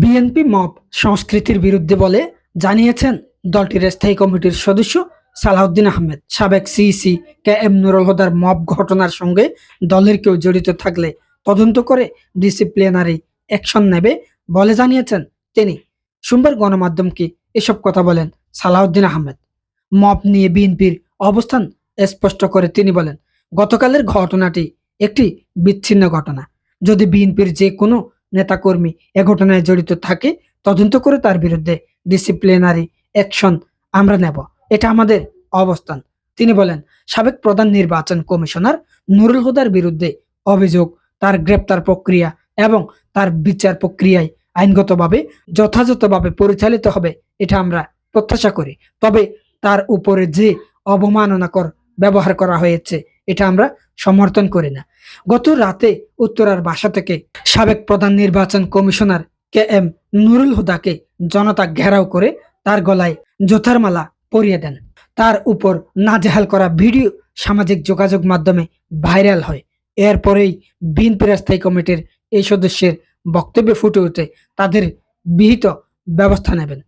BNP mob সংস্কৃতির বিরুদ্ধে বলে জানিয়েছেন দলটির স্থায়ী কমিটির সদস্য সালাউদ্দিন আহমেদ। সাবেক সিইসি কে এম নুরুল হুদার মব ঘটনার সঙ্গে দলের কেউ জড়িত থাকলে তদন্ত করে ডিসিপ্লিনারি অ্যাকশন নেবে বলে জানিয়েছেন তিনি। সোমবার গণমাধ্যমকে এসব কথা বলেন সালাউদ্দিন আহমেদ। মব নিয়ে বিএনপির অবস্থান স্পষ্ট করে তিনি বলেন, গতকালের ঘটনাটি একটি বিচ্ছিন্ন ঘটনা। যদি বিএনপির যে কোনো নেতাকর্মী এ ঘটনায় জড়িত থাকে, তদন্ত করে তার বিরুদ্ধে ডিসিপ্লিনারি অ্যাকশন আমরা নেব। এটা আমাদের অবস্থান। তিনি বলেন, সাবেক প্রধান নির্বাচন কমিশনার নুরুল হুদার বিরুদ্ধে অভিযোগ, তার গ্রেপ্তার প্রক্রিয়া এবং তার বিচার প্রক্রিয়ায় আইনগতভাবে যথাযথভাবে পরিচালিত হবে, এটা আমরা প্রত্যাশা করি। তবে তার উপরে যে অবমাননাকর ব্যবহার করা হয়েছে এটা আমরা সমর্থন করি না। গত রাতে উত্তরার বাসা থেকে সাবেক প্রধান নির্বাচন কমিশনার কে এম নুরুল হুদাকে জনতা ঘেরাও করে তার গলায় জোথার মালা পরিয়ে দেন। তার উপর নাজেহাল করা ভিডিও সামাজিক যোগাযোগ মাধ্যমে ভাইরাল হয়। এরপরেই বিএনপির স্থায়ী কমিটির এই সদস্যের বক্তব্যে ফুটে উঠে তাদের বিহিত ব্যবস্থা নেবেন।